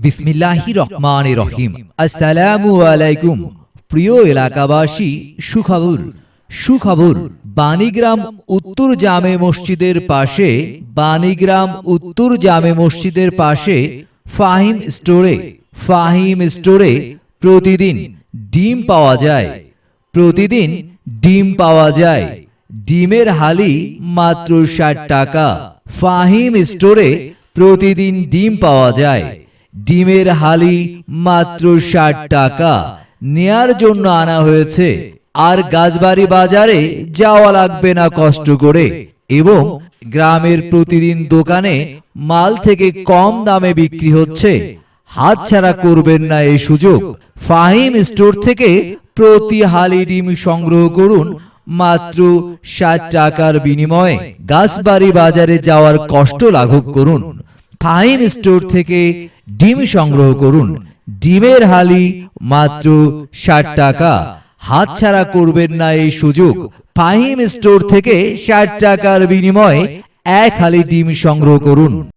বিসমিল্লাহি রহমান রহিম আসসালামু আলাইকুম। প্রিয় এলাকাবাসী, সুখবর। সুখবর, বাণীগ্রাম উত্তর জামে মসজিদের পাশে, বাণীগ্রাম উত্তর জামে মসজিদের পাশে, ফাহিম স্টোরে ফাহিম স্টোরে প্রতিদিন ডিম পাওয়া যায়। প্রতিদিন ডিম পাওয়া যায়। ডিমের হালি মাত্র ষাট টাকা। ফাহিম স্টোরে প্রতিদিন ডিম পাওয়া যায়। ডিমের হালি মাত্র ষাট টাকা। নেয়ার জন্য আনা হয়েছে। আর গাছবাড়ি বাজারে যাওয়া লাগবে না কষ্ট করে। এবং গ্রামের প্রতিদিন দোকানে মাল থেকে কম দামে বিক্রি হচ্ছে। হাতছাড়া করবেন না এই সুযোগ। ফাহিম স্টোর থেকে প্রতি হালি ডিম সংগ্রহ করুন মাত্র ষাট টাকার বিনিময়ে। গাছবাড়ি বাজারে যাওয়ার কষ্ট লাঘব করুন। ফাহিম স্টোর থেকে ডিম সংগ্রহ করুন। ডিমের হালি মাত্র ষাট টাকা। হাতছাড়া করবেন না এই সুযোগ। ফাহিম স্টোর থেকে ষাট টাকার বিনিময়ে এক হালি ডিম সংগ্রহ করুন।